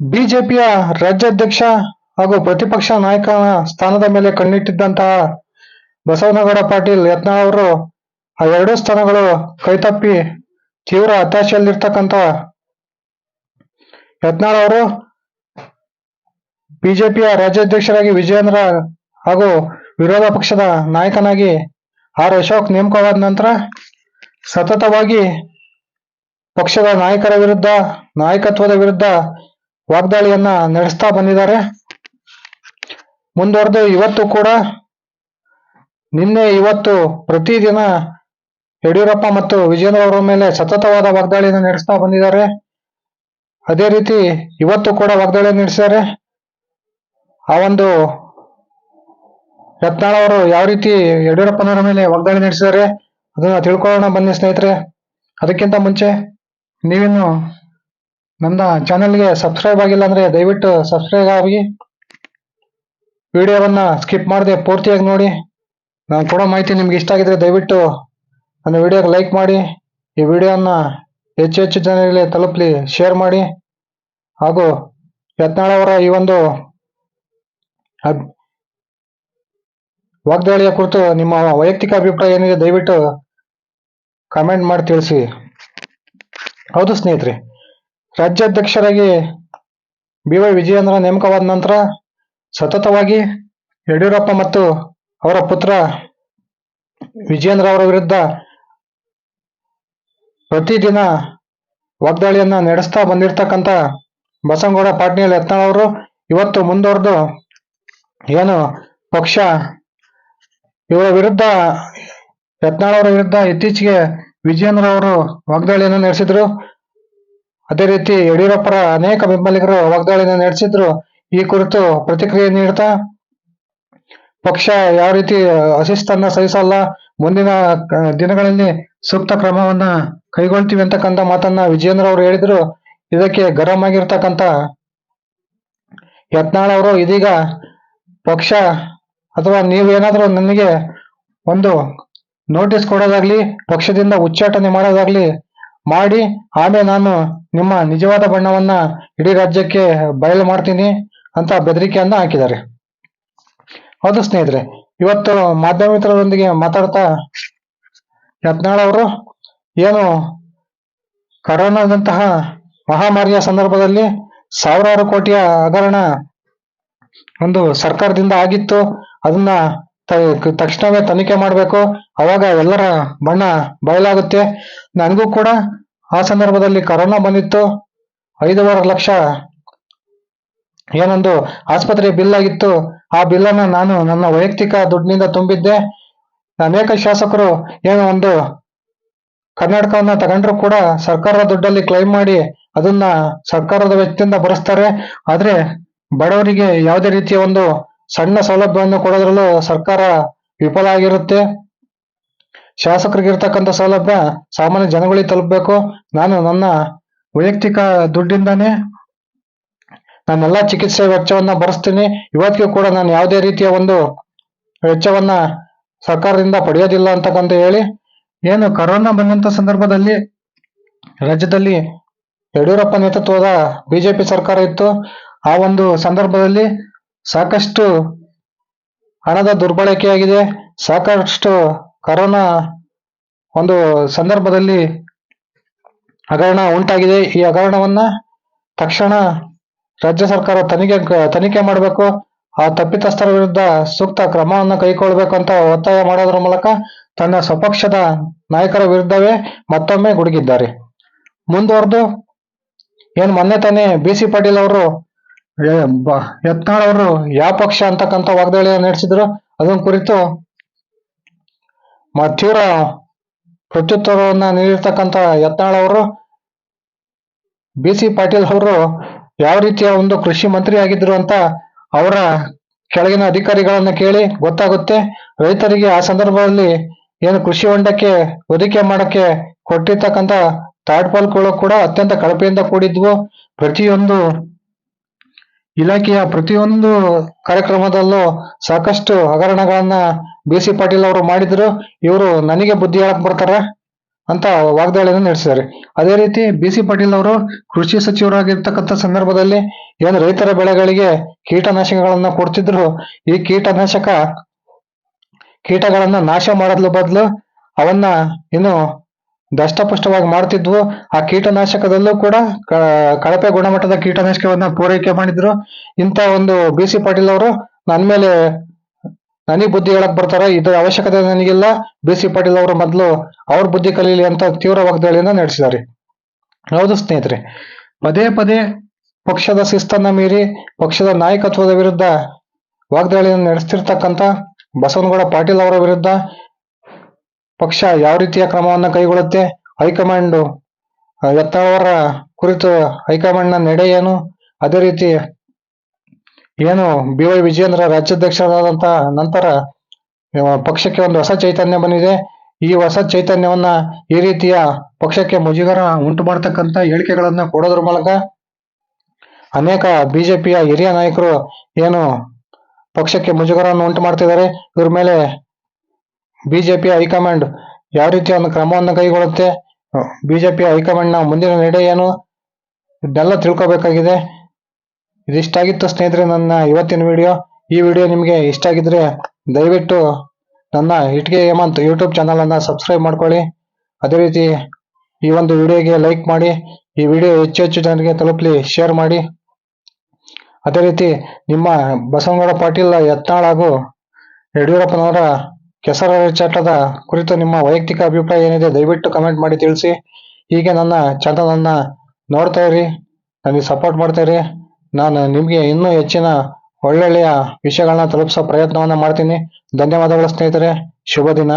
ಬಿಜೆಪಿಯ ರಾಜ್ಯಾಧ್ಯಕ್ಷ ಹಾಗೂ ಪ್ರತಿಪಕ್ಷ ನಾಯಕನ ಸ್ಥಾನದ ಮೇಲೆ ಕಣ್ಣಿಟ್ಟಿದ್ದಂತಹ ಬಸವನಗೌಡ ಪಾಟೀಲ್ ಯತ್ನ ಅವರು ಆ ಎರಡೂ ಸ್ಥಾನಗಳು ಕೈತಪ್ಪಿ ತೀವ್ರ ಹತಾಶೆಯಲ್ಲಿರ್ತಕ್ಕಂಥ ಯತ್ನಾಳ್ ಅವರು ಬಿಜೆಪಿಯ ರಾಜ್ಯಾಧ್ಯಕ್ಷರಾಗಿ ವಿಜಯೇಂದ್ರ ಹಾಗೂ ವಿರೋಧ ಪಕ್ಷದ ನಾಯಕನಾಗಿ ಆರ್ ಅಶೋಕ್ ನೇಮಕವಾದ ನಂತರ ಸತತವಾಗಿ ಪಕ್ಷದ ನಾಯಕರ ವಿರುದ್ಧ ನಾಯಕತ್ವದ ವಿರುದ್ಧ ವಾಗ್ದಾಳಿಯನ್ನ ನಡೆಸ್ತಾ ಬಂದಿದ್ದಾರೆ. ಮುಂದುವರೆದು ಇವತ್ತು ಕೂಡ ನಿನ್ನೆ ಇವತ್ತು ಪ್ರತಿದಿನ ಯಡಿಯೂರಪ್ಪ ಮತ್ತು ವಿಜೇಂದ್ರ ಅವರ ಮೇಲೆ ಸತತವಾದ ವಾಗ್ದಾಳಿಯನ್ನು ನಡೆಸ್ತಾ ಬಂದಿದ್ದಾರೆ. ಅದೇ ರೀತಿ ಇವತ್ತು ಕೂಡ ವಾಗ್ದಾಳಿ ನಡೆಸಿದ್ದಾರೆ. ಆ ಒಂದು ರತ್ನಾಳ ಅವರು ಯಾವ ರೀತಿ ಯಡಿಯೂರಪ್ಪನವರ ಮೇಲೆ ವಾಗ್ದಾಳಿ ನಡೆಸಿದ್ದಾರೆ ಅದನ್ನ ತಿಳ್ಕೊಳ್ಳೋಣ ಬನ್ನಿ ಸ್ನೇಹಿತರೆ. ಅದಕ್ಕಿಂತ ಮುಂಚೆ ನೀವಿನ್ನು ನನ್ನ ಚಾನೆಲ್ಗೆ ಸಬ್ಸ್ಕ್ರೈಬ್ ಆಗಿಲ್ಲ ಅಂದರೆ ದಯವಿಟ್ಟು ಸಬ್ಸ್ಕ್ರೈಬ್ ಆಗಿ ವಿಡಿಯೋವನ್ನು ಸ್ಕಿಪ್ ಮಾಡದೆ ಪೂರ್ತಿಯಾಗಿ ನೋಡಿ. ನಾನು ಕೊಡೋ ಮಾಹಿತಿ ನಿಮ್ಗೆ ಇಷ್ಟ ಆಗಿದ್ರೆ ದಯವಿಟ್ಟು ನನ್ನ ವಿಡಿಯೋಗೆ ಲೈಕ್ ಮಾಡಿ. ಈ ವಿಡಿಯೋನ ಹೆಚ್ಚು ಹೆಚ್ಚು ಜನರಿಗೆ ತಲುಪಲಿ ಶೇರ್ ಮಾಡಿ. ಹಾಗೂ ಯತ್ನಾಳ್ ಅವರ ಈ ಒಂದು ವಾಗ್ದಾಳಿಯ ಕುರಿತು ನಿಮ್ಮ ವೈಯಕ್ತಿಕ ಅಭಿಪ್ರಾಯ ಏನಿದೆ ದಯವಿಟ್ಟು ಕಮೆಂಟ್ ಮಾಡಿ ತಿಳಿಸಿ ಹೌದು ಸ್ನೇಹಿತರೆ. ರಾಜ್ಯಾಧ್ಯಕ್ಷರಾಗಿ ಬಿ ವೈ ವಿಜಯೇಂದ್ರ ನೇಮಕವಾದ ನಂತರ ಸತತವಾಗಿ ಯಡಿಯೂರಪ್ಪ ಮತ್ತು ಅವರ ಪುತ್ರ ವಿಜಯೇಂದ್ರ ಅವರ ವಿರುದ್ಧ ಪ್ರತಿದಿನ ವಾಗ್ದಾಳಿಯನ್ನ ನಡೆಸ್ತಾ ಬಂದಿರತಕ್ಕಂತ ಬಸನಗೌಡ ಪಾಟೀಲ್ ಯತ್ನಾಳ್ ಅವರು ಇವತ್ತು ಮುಂದುವರೆದು ಏನು ಪಕ್ಷ ಇವರ ವಿರುದ್ಧ ಯತ್ನಾಳ್ ಅವರ ವಿರುದ್ಧ ಇತ್ತೀಚೆಗೆ ವಿಜಯೇಂದ್ರ ಅವರು ವಾಗ್ದಾಳಿಯನ್ನು ನಡೆಸಿದ್ರು. ಅದೇ ರೀತಿ ಯಡಿಯೂರಪ್ಪರ ಅನೇಕ ಬೆಂಬಲಿಗರು ವಾಗ್ದಾಳಿಯನ್ನು ನಡೆಸಿದ್ರು. ಈ ಕುರಿತು ಪ್ರತಿಕ್ರಿಯೆ ನೀಡ್ತಾ, ಪಕ್ಷ ಯಾವ ರೀತಿ ಅಶಿಸ್ತನ್ನ ಸಹಿಸಲ್ಲ, ಮುಂದಿನ ದಿನಗಳಲ್ಲಿ ಸೂಕ್ತ ಕ್ರಮವನ್ನ ಕೈಗೊಳ್ತೀವಿ ಅಂತಕ್ಕಂಥ ಮಾತನ್ನ ವಿಜಯೇಂದ್ರ ಅವರು ಹೇಳಿದ್ರು. ಇದಕ್ಕೆ ಗರಂ ಆಗಿರ್ತಕ್ಕಂಥ ಯತ್ನಾಳ್ ಅವರು ಇದೀಗ ಪಕ್ಷ ಅಥವಾ ನೀವೇನಾದ್ರೂ ನನಗೆ ಒಂದು ನೋಟಿಸ್ ಕೊಡೋದಾಗ್ಲಿ, ಪಕ್ಷದಿಂದ ಉಚ್ಚಾಟನೆ ಮಾಡೋದಾಗ್ಲಿ ಮಾಡಿ, ಆಮೇಲೆ ನಾನು ನಿಮ್ಮ ನಿಜವಾದ ಬಣ್ಣವನ್ನ ಇಡೀ ರಾಜ್ಯಕ್ಕೆ ಬಯಲು ಮಾಡ್ತೀನಿ ಅಂತ ಬೆದರಿಕೆಯನ್ನ ಹಾಕಿದ್ದಾರೆ. ಹೌದು ಸ್ನೇಹಿತರೆ, ಇವತ್ತು ಮಾಧ್ಯಮ ಮಿತ್ರರೊಂದಿಗೆ ಮಾತಾಡ್ತಾ ಯತ್ನಾಳ್ ಅವರು, ಏನು ಕರೋನಾದಂತಹ ಮಹಾಮಾರಿಯ ಸಂದರ್ಭದಲ್ಲಿ ಸಾವಿರಾರು ಕೋಟಿಯ ಹಗರಣ ಒಂದು ಸರ್ಕಾರದಿಂದ ಆಗಿತ್ತು, ಅದನ್ನ ತಕ್ಷಣವೇ ತನಿಖೆ ಮಾಡಬೇಕು. ಅವಾಗ ಎಲ್ಲರ ಬಣ್ಣ ಬಯಲಾಗುತ್ತೆ. ನನಗೂ ಕೂಡ ಆ ಸಂದರ್ಭದಲ್ಲಿ ಕರೋನಾ ಬಂದಿತ್ತು. ಐದೂವರೆ ಲಕ್ಷ ಏನೊಂದು ಆಸ್ಪತ್ರೆ ಬಿಲ್ ಆಗಿತ್ತು. ಆ ಬಿಲ್ಲನ್ನು ನಾನು ನನ್ನ ವೈಯಕ್ತಿಕ ದುಡ್ಡಿನಿಂದ ತುಂಬಿದ್ದೆ. ಅನೇಕ ಶಾಸಕರು ಏನೋ ಒಂದು ಕರ್ನಾಟಕವನ್ನ ತಗೊಂಡ್ರು ಕೂಡ ಸರ್ಕಾರದ ದುಡ್ಡಲ್ಲಿ ಕ್ಲೈಮ್ ಮಾಡಿ ಅದನ್ನ ಸರ್ಕಾರದ ವೆಚ್ಚದಿಂದ ಬರೆಸ್ತಾರೆ ಆದ್ರೆ ಬಡವರಿಗೆ ಯಾವುದೇ ರೀತಿಯ ಒಂದು ಸಣ್ಣ ಸೌಲಭ್ಯವನ್ನು ಕೊಡೋದ್ರಲ್ಲೂ ಸರ್ಕಾರ ವಿಫಲ ಆಗಿರುತ್ತೆ. ಶಾಸಕರಿಗಿರ್ತಕ್ಕಂಥ ಸೌಲಭ್ಯ ಸಾಮಾನ್ಯ ಜನಗಳಿಗೆ ತಲುಪಬೇಕು. ನಾನು ನನ್ನ ವೈಯಕ್ತಿಕ ದುಡ್ಡಿಂದಾನೇ ನಾನೆಲ್ಲ ಚಿಕಿತ್ಸೆ ವೆಚ್ಚವನ್ನ ಭರಿಸ್ತೀನಿ. ಇವತ್ತಿಗೂ ಕೂಡ ನಾನು ಯಾವುದೇ ರೀತಿಯ ಒಂದು ವೆಚ್ಚವನ್ನ ಸರ್ಕಾರದಿಂದ ಪಡೆಯೋದಿಲ್ಲ ಅಂತಕ್ಕಂತ ಹೇಳಿ, ಏನು ಕರೋನಾ ಬಂದಂತ ಸಂದರ್ಭದಲ್ಲಿ ರಾಜ್ಯದಲ್ಲಿ ಯಡಿಯೂರಪ್ಪ ನೇತೃತ್ವದ ಬಿಜೆಪಿ ಸರ್ಕಾರ ಇತ್ತು. ಆ ಒಂದು ಸಂದರ್ಭದಲ್ಲಿ ಸಾಕಷ್ಟು ಹಣದ ದುರ್ಬಳಕೆಯಾಗಿದೆ. ಸಾಕಷ್ಟು ಕರೋನಾ ಒಂದು ಸಂದರ್ಭದಲ್ಲಿ ಹಗರಣ ಉಂಟಾಗಿದೆ. ಈ ಹಗರಣವನ್ನ ತಕ್ಷಣ ರಾಜ್ಯ ಸರ್ಕಾರ ತನಿಖೆ ತನಿಖೆ ಮಾಡಬೇಕು. ಆ ತಪ್ಪಿತಸ್ಥರ ವಿರುದ್ಧ ಸೂಕ್ತ ಕ್ರಮವನ್ನು ಕೈಗೊಳ್ಳಬೇಕು ಅಂತ ಒತ್ತಾಯ ಮಾಡೋದ್ರ ಮೂಲಕ ತನ್ನ ಸ್ವಪಕ್ಷದ ನಾಯಕರ ವಿರುದ್ಧವೇ ಮತ್ತೊಮ್ಮೆ ಗುಡುಗಿದ್ದಾರೆ. ಮುಂದುವರೆದು, ಏನು ಮೊನ್ನೆ ತಾನೇ ಬಿ ಸಿ ಪಾಟೀಲ್ ಅವರು ಯತ್ನಾಳ್ ಅವರು ಯಾವ ಪಕ್ಷ ಅಂತಕ್ಕಂಥ ವಾಗ್ದಾಳಿ ನಡೆಸಿದ್ರು ಅದನ್ನ ಕುರಿತು ತೀವ್ರ ಪ್ರತ್ಯುತ್ತರವನ್ನ ನೀಡಿರ್ತಕ್ಕಂಥ ಯತ್ನಾಳ್ ಅವರು, ಬಿ ಸಿ ಪಾಟೀಲ್ ಅವರು ಯಾವ ರೀತಿಯ ಒಂದು ಕೃಷಿ ಮಂತ್ರಿ ಆಗಿದ್ರು ಅಂತ ಅವರ ಕೆಳಗಿನ ಅಧಿಕಾರಿಗಳನ್ನ ಕೇಳಿ ಗೊತ್ತಾಗುತ್ತೆ. ರೈತರಿಗೆ ಆ ಸಂದರ್ಭದಲ್ಲಿ ಏನು ಕೃಷಿ ಹೊಂಡಕ್ಕೆ ಹೊದಿಕೆ ಮಾಡಕ್ಕೆ ಕೊಟ್ಟಿರ್ತಕ್ಕಂಥ ತಾಡ್ಪಾಲ್ಗಳು ಕೂಡ ಅತ್ಯಂತ ಕಳಪೆಯಿಂದ ಕೂಡಿದ್ವು. ಪ್ರತಿಯೊಂದು ಇಲಾಖೆಯ ಪ್ರತಿಯೊಂದು ಕಾರ್ಯಕ್ರಮದಲ್ಲೂ ಸಾಕಷ್ಟು ಹಗರಣಗಳನ್ನ ಬಿ ಸಿ ಪಾಟೀಲ್ ಅವರು ಮಾಡಿದ್ರು. ಇವರು ನನಗೆ ಬುದ್ಧಿ ಹೇಳಕ್ ಬರ್ತಾರ ಅಂತ ವಾಗ್ದಾಳಿಯನ್ನು ನಡೆಸಿದ್ದಾರೆ. ಅದೇ ರೀತಿ ಬಿ ಸಿ ಪಾಟೀಲ್ ಅವರು ಕೃಷಿ ಸಚಿವರಾಗಿರ್ತಕ್ಕಂಥ ಸಂದರ್ಭದಲ್ಲಿ ಏನು ರೈತರ ಬೆಳೆಗಳಿಗೆ ಕೀಟನಾಶಕಗಳನ್ನ ಕೊಡ್ತಿದ್ರು. ಈ ಕೀಟನಾಶಕ ಕೀಟಗಳನ್ನ ನಾಶ ಮಾಡೋದ್ರ ಬದಲು ಅವನ್ನ ಇನ್ನು ದಷ್ಟಪುಷ್ಟವಾಗಿ ಮಾಡ್ತಿದ್ವು ಆ ಕೀಟನಾಶಕದಲ್ಲೂ ಕೂಡ ಕಳಪೆ ಗುಣಮಟ್ಟದ ಕೀಟನಾಶಕವನ್ನ ಪೂರೈಕೆ ಮಾಡಿದ್ರು. ಇಂಥ ಒಂದು ಬಿ ಸಿ ಪಾಟೀಲ್ ಅವರು ನನ್ನ ಮೇಲೆ ನನಗೆ ಬುದ್ಧಿ ಹೇಳಕ್ ಬರ್ತಾರೆ. ಇದರ ಅವಶ್ಯಕತೆ ನನಗಿಲ್ಲ. ಬಿ ಸಿ ಪಾಟೀಲ್ ಅವರು ಮೊದಲು ಅವ್ರ ಬುದ್ಧಿ ಕಲೀಲಿ ಅಂತ ತೀವ್ರ ವಾಗ್ದಾಳಿಯನ್ನ ನಡೆಸಿದ್ದಾರೆ. ಹೌದು ಸ್ನೇಹಿತರೆ, ಪದೇ ಪದೇ ಪಕ್ಷದ ಶಿಸ್ತನ್ನ ಮೀರಿ ಪಕ್ಷದ ನಾಯಕತ್ವದ ವಿರುದ್ಧ ವಾಗ್ದಾಳಿಯನ್ನು ನಡೆಸ್ತಿರ್ತಕ್ಕಂಥ ಬಸವನಗೌಡ ಪಾಟೀಲ್ ಅವರ ವಿರುದ್ಧ ಪಕ್ಷ ಯಾವ ರೀತಿಯ ಕ್ರಮವನ್ನು ಕೈಗೊಳ್ಳುತ್ತೆ? ಹೈಕಮಾಂಡ್ ಎತ್ತವರ ಕುರಿತು ಹೈಕಮಾಂಡ್ನ ನಡೆ ಏನು? ಅದೇ ರೀತಿ ಏನು ಬಿ ವೈ ವಿಜಯೇಂದ್ರ ರಾಜ್ಯಾಧ್ಯಕ್ಷರಾದಂಥ ನಂತರ ಪಕ್ಷಕ್ಕೆ ಒಂದು ಹೊಸ ಚೈತನ್ಯ ಬಂದಿದೆ. ಈ ಹೊಸ ಚೈತನ್ಯವನ್ನ ಈ ರೀತಿಯ ಪಕ್ಷಕ್ಕೆ ಮುಜುಗರ ಉಂಟು ಮಾಡತಕ್ಕಂತ ಹೇಳಿಕೆಗಳನ್ನ ಕೊಡೋದ್ರ ಮೂಲಕ ಅನೇಕ ಬಿಜೆಪಿಯ ಹಿರಿಯ ನಾಯಕರು ಏನು ಪಕ್ಷಕ್ಕೆ ಮುಜುಗರವನ್ನು ಉಂಟು ಮಾಡ್ತಿದ್ದಾರೆ. ಇವ್ರ ಮೇಲೆ ಬಿಜೆಪಿಯ ಹೈಕಮಾಂಡ್ ಯಾವ ರೀತಿಯ ಒಂದು ಕ್ರಮವನ್ನು ಕೈಗೊಳ್ಳುತ್ತೆ? ಬಿಜೆಪಿಯ ಹೈಕಮಾಂಡ್ನ ಮುಂದಿನ ನಡೆ ಏನು? ಇದೆಲ್ಲ ತಿಳ್ಕೊಬೇಕಾಗಿದೆ. ಇದಿಷ್ಟಾಗಿತ್ತು ಸ್ನೇಹಿತರೆ ನನ್ನ ಇವತ್ತಿನ ವಿಡಿಯೋ. ಈ ವಿಡಿಯೋ ನಿಮಗೆ ಇಷ್ಟ ಆಗಿದ್ರೆ ದಯವಿಟ್ಟು ನನ್ನ ಇಟ್ಗೆ ಹೇಮಂತ್ ಯೂಟ್ಯೂಬ್ ಚಾನಲನ್ನು ಸಬ್ಸ್ಕ್ರೈಬ್ ಮಾಡ್ಕೊಳ್ಳಿ. ಅದೇ ರೀತಿ ಈ ಒಂದು ವಿಡಿಯೋಗೆ ಲೈಕ್ ಮಾಡಿ, ಈ ವಿಡಿಯೋ ಹೆಚ್ಚು ಹೆಚ್ಚು ಜನರಿಗೆ ತಲುಪಲಿ, ಶೇರ್ ಮಾಡಿ. ಅದೇ ರೀತಿ ನಿಮ್ಮ ಬಸವನಗೌಡ ಪಾಟೀಲ್ ಯತ್ನಾಳ್ ಹಾಗೂ ಯಡಿಯೂರಪ್ಪನವರ ಕೆಸರ ಚಟದ ಕುರಿತು ನಿಮ್ಮ ವೈಯಕ್ತಿಕ ಅಭಿಪ್ರಾಯ ಏನಿದೆ ದಯವಿಟ್ಟು ಕಮೆಂಟ್ ಮಾಡಿ ತಿಳಿಸಿ. ಹೀಗೆ ನನ್ನ ಚಾನಲ್ ಅನ್ನ ನೋಡ್ತಾ ಇರಿ, ನನಗೆ ಸಪೋರ್ಟ್ ಮಾಡ್ತಾ ಇರಿ. ನಾನು ನಿಮಗೆ ಇನ್ನೂ ಹೆಚ್ಚಿನ ಒಳ್ಳೊಳ್ಳೆಯ ವಿಷಯಗಳನ್ನ ತಲುಪಿಸೋ ಪ್ರಯತ್ನವನ್ನ ಮಾಡ್ತೀನಿ. ಧನ್ಯವಾದಗಳು ಸ್ನೇಹಿತರೆ, ಶುಭ ದಿನ.